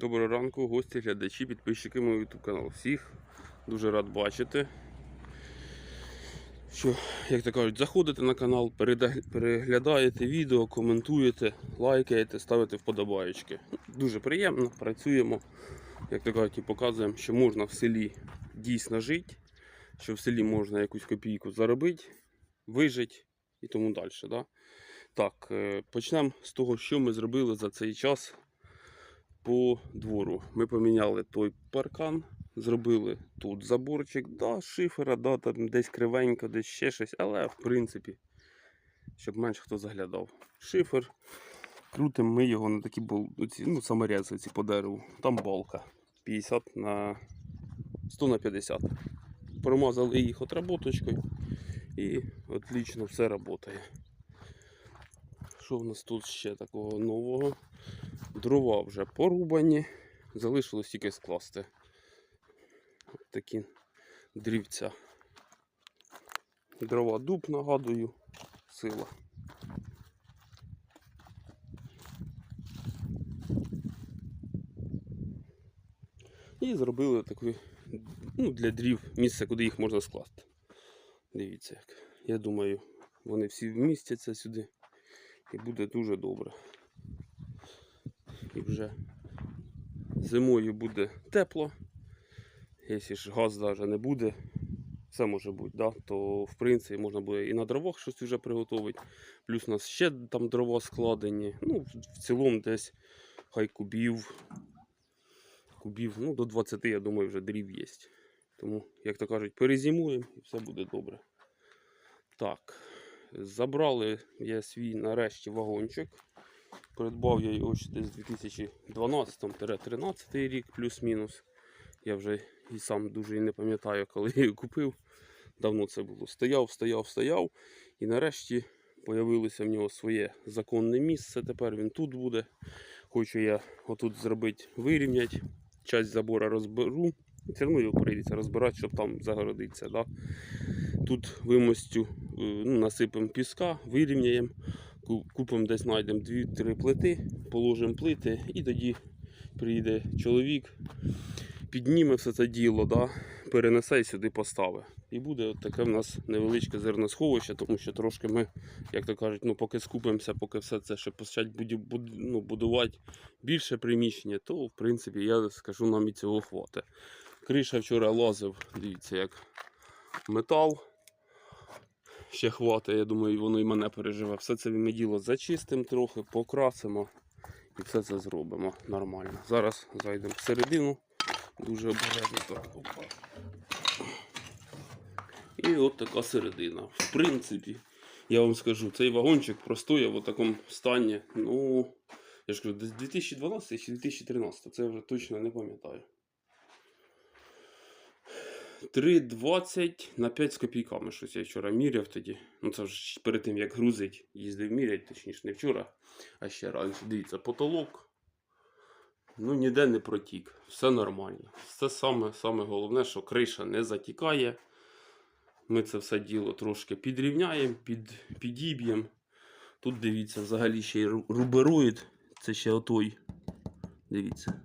Доброго ранку, гості, глядачі, підписчики мого YouTube каналу. Всіх дуже рад бачити. Що, як то кажуть, заходите на канал, переглядаєте відео, коментуєте, лайкаєте, ставите вподобаєчки. Дуже приємно, працюємо, як то кажуть, і показуємо, що можна в селі дійсно жити, що в селі можна якусь копійку заробити, вижити і тому далі. Да? Так, е, почнемо з того, що ми зробили за цей час по двору. Ми поміняли той паркан, зробили тут заборчик, да, шифера, да, там десь кривенько, десь ще щось, але в принципі, щоб менше хто заглядав. Шифер. Крутимо ми його на такі оці, ну, саморези ці по дереву. Там балка 50 на 100 на 50. Промазали їх отработочкою і отлично все працює. Що в нас тут ще такого нового? Дрова вже порубані, залишилось тільки скласти От такі дрівця. Дрова дуб, нагадую, сила. І зробили таке ну, для дрів місце, куди їх можна скласти. Дивіться як. Я думаю, вони всі вмістяться сюди і буде дуже добре і вже зимою буде тепло. Якщо ж газ навіть не буде, все може бути, да? то в принципі можна буде і на дровах щось вже приготувати. Плюс у нас ще там дрова складені. Ну, в цілому десь хай кубів. Кубів, ну, до 20, я думаю, вже дрів є. Тому, як то кажуть, перезимуємо і все буде добре. Так, забрали я свій нарешті вагончик. Придбав я його ще десь 2012-13 рік, плюс-мінус. Я вже і сам дуже і не пам'ятаю, коли я його купив. Давно це було. Стояв, стояв, стояв. І нарешті з'явилося в нього своє законне місце. Тепер він тут буде. Хочу я отут зробити, вирівняти. Часть забора розберу. Все одно його прийдеться розбирати, щоб там загородитися. Да? Тут вимостю, е, ну, насипемо піска, вирівняємо. Ку- Купимо десь знайдемо 2-3 плити, положимо плити і тоді приїде чоловік, підніме все це діло, да, перенесе і сюди поставить. І буде от таке в нас невеличке зерносховище, тому що трошки ми, як то кажуть, ну, поки скупимося, поки все це ще почать ну, будувати більше приміщення, то в принципі я скажу нам і цього хватить. Криша вчора лазив, дивіться, як метал ще хватить, я думаю, воно і мене переживе. Все це ми діло зачистимо трохи, покрасимо і все це зробимо нормально. Зараз зайдемо всередину, дуже обережно так. Опа. І от така середина. В принципі, я вам скажу, цей вагончик простояв у такому стані. Ну, я ж кажу, десь 2012 чи 2013, це я вже точно не пам'ятаю. 3,20 на 5 з копійками щось я вчора міряв тоді. Ну це ж перед тим як грузить, їздив мірять, точніше не вчора, а ще раніше. Дивіться, потолок. Ну, ніде не протік. Все нормально. Це саме, саме головне, що криша не затікає. Ми це все діло трошки підрівняємо, під, підіб'ємо. Тут дивіться, взагалі ще й ру- рубероїд. Це ще отой. Дивіться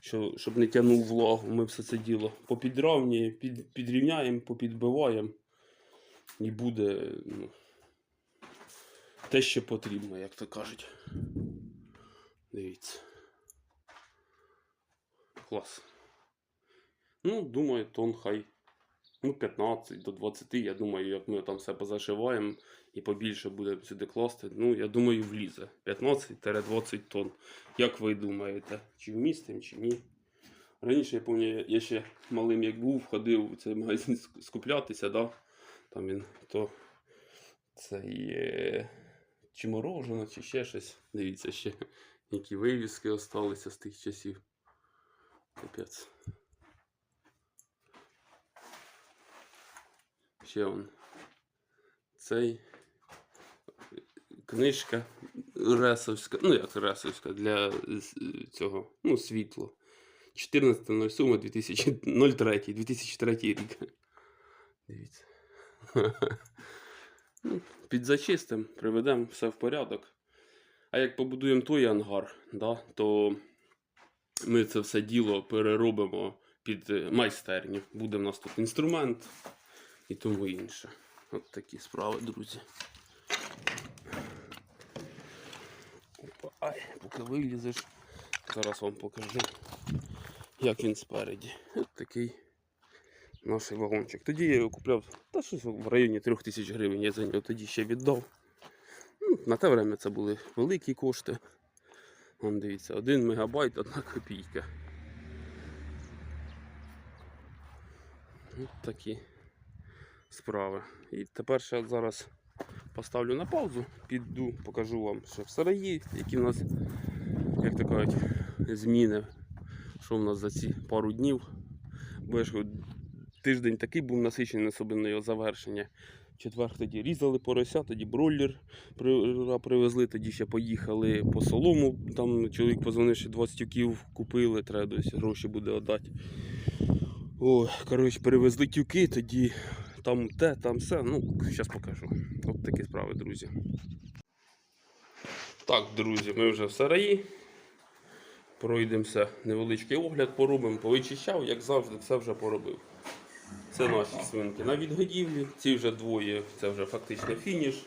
що, щоб не тягнув влагу, ми все це діло попідравнюємо, під, підрівняємо, попідбиваємо. І буде ну, те, що потрібно, як то кажуть. Дивіться. Клас. Ну, думаю, тон хай. Ну, 15 до 20, я думаю, як ми там все позашиваємо і побільше будемо сюди класти. Ну, я думаю, влізе. 15-20 тонн. Як ви думаєте, чи вмістимо, чи ні? Раніше я пам'ятаю, я ще малим як був, ходив в цей магазин скуплятися, да? там він то це є чи морожено, чи ще щось. Дивіться ще, які вивіски залишилися з тих часів. Капець. Ще он. Цей книжка Ресовська, ну як Ресовська для цього, ну, світло. 14.07.2003 2003 рік. Дивіться. Ну, Підзачистимо, приведемо все в порядок. А як побудуємо той ангар, да, то ми це все діло переробимо під е, майстерню. Буде в нас тут інструмент і тому інше. От такі справи, друзі. Опа, ай, поки вилізеш, зараз вам покажу, як він спереді. От такий наш вагончик. Тоді я його купляв, та щось в районі 3000 гривень я за нього тоді ще віддав. Ну, на те время це були великі кошти. Вон дивіться, 1 мегабайт, 1 копійка. От такі справи. І тепер ще зараз поставлю на паузу, піду, покажу вам ще в сараї, які в нас, як то кажуть, зміни. Що в нас за ці пару днів. Бо ж тиждень такий був насичений, особливо його завершення. Четвер тоді різали порося, тоді бройлер привезли, тоді ще поїхали по солому. Там чоловік позвонив, що 20 тюків купили, треба десь гроші буде віддати. О, коротше, перевезли тюки, тоді там те, там все. Ну, зараз покажу. От такі справи, друзі. Так, друзі, ми вже в сараї. Пройдемося невеличкий огляд, поробимо, повичищав, як завжди, все вже поробив. Це наші свинки на відгодівлі. Ці вже двоє, це вже фактично фініш.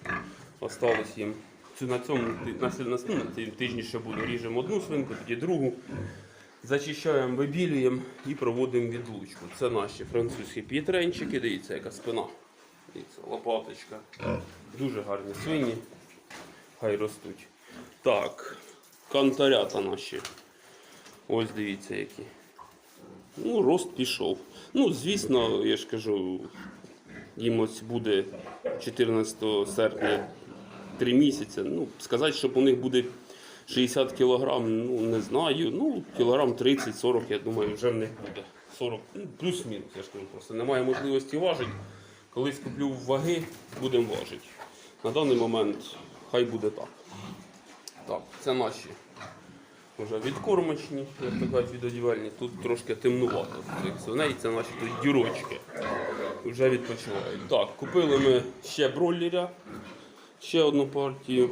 Осталось їм. На цьому на, ну, на тижні ще буде. Ріжемо одну свинку, тоді другу. Зачищаємо, вибілюємо і проводимо відлучку. Це наші французькі п'єтренчики. Дивіться, яка спина. Дивіться, лопаточка. Дуже гарні свині. Хай ростуть. Так, кантарята наші. Ось дивіться які. Ну, рост пішов. Ну, звісно, я ж кажу, їм ось буде 14 серпня 3 місяці. Ну, сказати, що у них буде 60 кілограм, ну не знаю. Ну, кілограм 30-40, я думаю, вже в них буде. 40, ну, плюс-мінус, я ж кажу, просто немає можливості важити. Колись куплю ваги, будемо важити. На даний момент хай буде так. Так, це наші вже відкормочні, як то кажуть, відодівальні. Тут трошки темнувато. Свиней, це наші тут дірочки. Вже відпочивають. Так, купили ми ще бройлера, ще одну партію.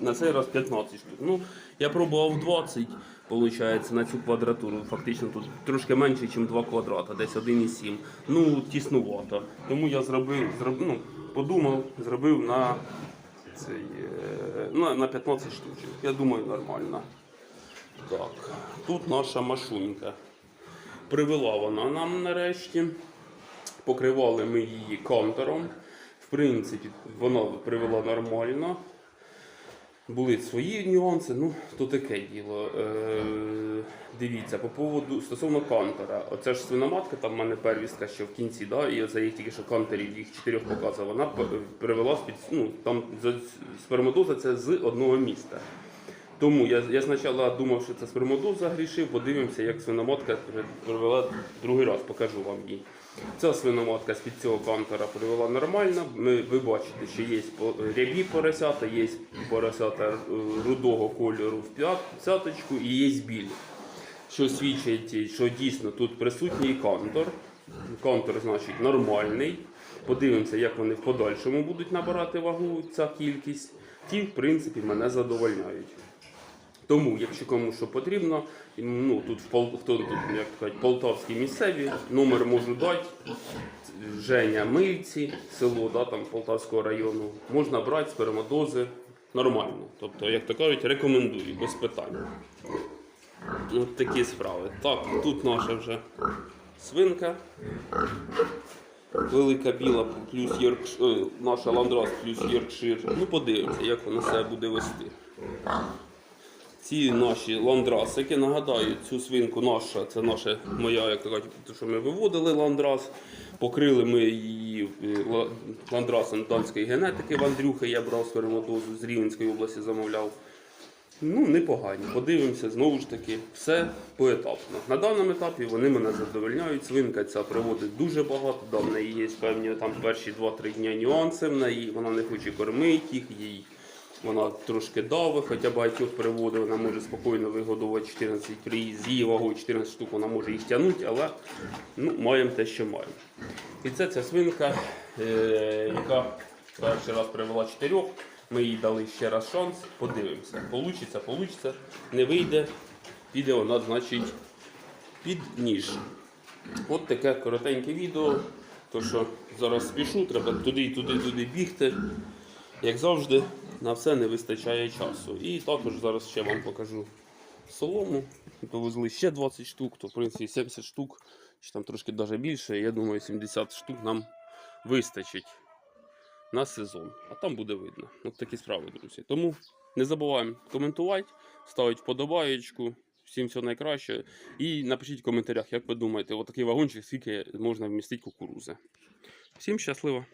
На цей раз 15 штук. Ну, я пробував 20, виходить, на цю квадратуру. Фактично тут трошки менше, ніж 2 квадрата, десь 1,7. Ну, тіснувато. Тому я зробив, зробив, ну, подумав, зробив на, цей, на, на 15 штучок. Я думаю, нормально. Так, тут наша машунька. Привела вона нам нарешті. Покривали ми її контуром. В принципі, вона привела нормально. Були свої нюанси, ну то таке діло. Е, дивіться, по поводу стосовно кантера. Оце ж свиноматка, там в мене первістка що в кінці, да, і оце їх тільки що кантерів, їх чотирьох показував, вона привела з-під ну, там сперматоза це з одного міста. Тому я, я спочатку думав, що це спермодоз загрішив, подивимося, як свиноматка при- привела другий раз, покажу вам її. Ця свиноматка з-під цього кантора привела нормально. Ми, ви бачите, що є рябі поросята, є поросята е, рудого кольору в п'ят- і є білі. Що свідчить, що дійсно тут присутній кантор. Кантор, значить, нормальний. Подивимося, як вони в подальшому будуть набирати вагу, ця кількість. Ті, в принципі, мене задовольняють. Тому, якщо кому що потрібно, ну тут хто тут, як кажуть, полтавські місцеві, номер можу дати. Женя Мильці, село да, там, Полтавського району. Можна брати спермадози нормально. Тобто, як то кажуть, рекомендую, без питань. От такі справи. Так, тут наша вже свинка. Велика біла плюс Йоркш... ой, наша ландрас плюс Йоркшир. Ну, подивимося, як вона себе буде вести. Ці наші ландрасики, нагадаю, цю свинку наша, це наша моя, як кажуть, що ми виводили ландрас. Покрили ми її е, ландрасом данської генетики в Андрюхи, я брав сперматозу з Рівненської області замовляв. Ну, непогані. Подивимося, знову ж таки, все поетапно. На даному етапі вони мене задовольняють. Свинка ця приводить дуже багато, да, неї є певні там перші 2-3 дні нюанси в неї, вона не хоче кормити їх, їй вона трошки давить, хоча багатьох приводить, вона може спокійно вигодувати 14 при з її вагою 14 штук, вона може їх тягнути, але ну, маємо те, що маємо. І це ця свинка, е, яка перший раз привела чотирьох. Ми їй дали ще раз шанс, подивимося. Получиться, получиться, не вийде. піде вона, значить, під ніж. От таке коротеньке відео. То що зараз спішу, треба туди, туди, туди бігти. Як завжди, на все не вистачає часу. І також зараз ще вам покажу солому. Довезли ще 20 штук, то в принципі 70 штук, чи там трошки навіть більше. Я думаю, 70 штук нам вистачить на сезон. А там буде видно. От такі справи, друзі. Тому не забуваємо коментувати, ставити вподобаєчку. Всім всього найкраще. І напишіть в коментарях, як ви думаєте, отакий вагончик, скільки можна вмістити кукурузи. Всім щасливо!